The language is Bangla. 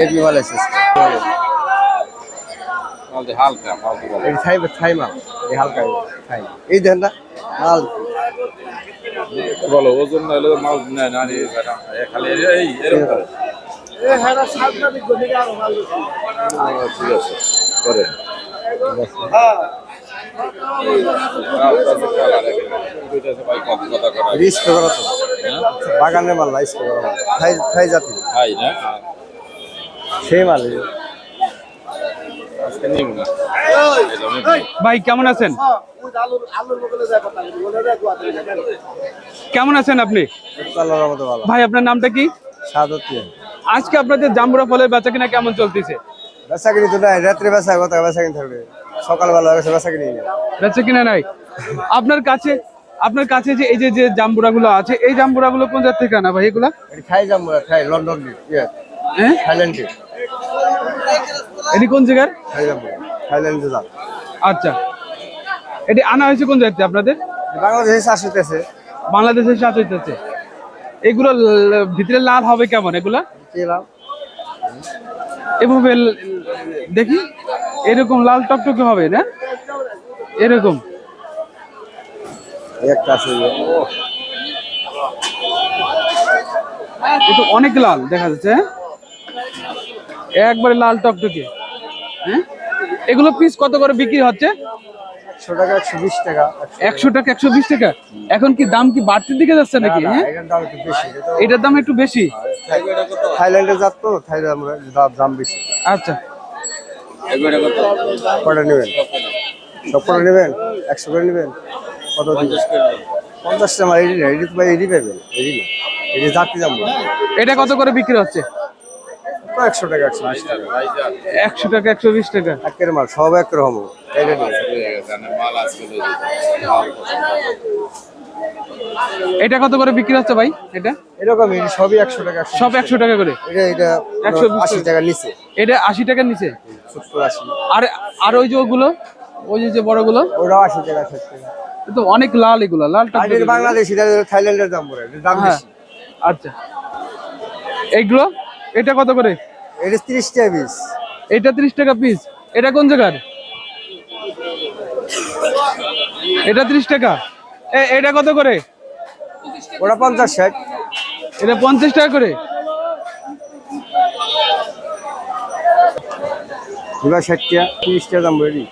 হেভি মাল আছে হালকা এই ছাই ছাই মাল। এই হালকা ছাই এই দেন না মাল। বলো ওজন না হলে মাল না খালি এই- এরকম করে। আচ্ছা, ঠিক আছে করেন। তো। বাগানের মাল জাতি। খাই না? ভাই কেমন আছেন? কেমন আছেন আপনি? ভাই আপনার নামটা কি? আজকে আপনাদের জাম্বুরা ফলের বেচা কিনা কেমন চলতেছে? বেচা কিনি তো নাই রাত্রে বেচা কথা বেচা কিনি থাকবে সকালবেলা বেচা কিনি বেচা কিনা নাই? আপনার কাছে আপনার কাছে যে এই যে যে জাম্বুরা গুলো আছে এই জাম্বুরা গুলো কোন জায়গা থেকে আনা ভাই এগুলা? খাই যাম খাই লন্ডন ডিপ এটি কোন জায়গার? যাম আচ্ছা। এটি আনা হয়েছে কোন জায়গাতে আপনাদের? বাংলাদেশে চাষ হইতেছে। বাংলাদেশের সাথে হইতেছে। এগুলো ভিতরে লাল হবে কেমন? এগুলা? এভাবে দেখি। এরকম লাল টকটকে হবে না? এরকম। অনেক লাল দেখা যাচ্ছে হ্যাঁ? একবারে লাল টকটকে হ্যাঁ? এগুলো পিস কত করে বিক্রি হচ্ছে? একশো টাকা একশো বিশ টাকা একশো টাকা। একশো বিশ টাকা? এখন কি দাম কি বাড়তির দিকে যাচ্ছে নাকি? হ্যাঁ? এটার দাম একটু বেশি এটা তো এটার দাম একটু বেশি। থাইল্যান্ডে যাত তো থাইল্যান্ড দাম দাম বেশি। আচ্ছা? কটা নেবেন? সব কটা নেবেন? একশো করে নেবেন? কত পঞ্চাশ টাকা আমার এডি না এডি তো ভাই এডি পাবেন এডি না। এডি যাত্রী যাব। এটা কত করে বিক্রি হচ্ছে? একশো টাকা একশো বিশ টাকা। একশো টাকা একশো বিশ টাকা। একের মাল সব এটা কত করে বিক্রি হচ্ছে ভাই এটা? এরকম এডি সবই একশো টাকা সব একশো টাকা করে? এটা এটা একশো আশি টাকা। নিচে। এটা আশি টাকার নিচে? সত্তর আশি। আর আর ওই যে ওগুলো ওই যে যে বড়গুলো? ওটাও আশি টাকা টাকা। তো অনেক লাল এগুলো লাল আর টকটকে বাংলাদেশ থাইল্যান্ডের দাম পড়ে দাম হ্যাঁ। বেশি। আচ্ছা। এইগুলো? এটা কত করে? এটা তিরিশ টাকা পিস এটা ত্রিশ টাকা পিস এটা কোন জায়গার? এটা ত্রিশ টাকা। এ এটা কত করে? ওটা পঞ্চাশ ষাট। এটা পঞ্চাশ টাকা করে। এবার ষাট টাকা তিরিশ টাকা দাম পড়ে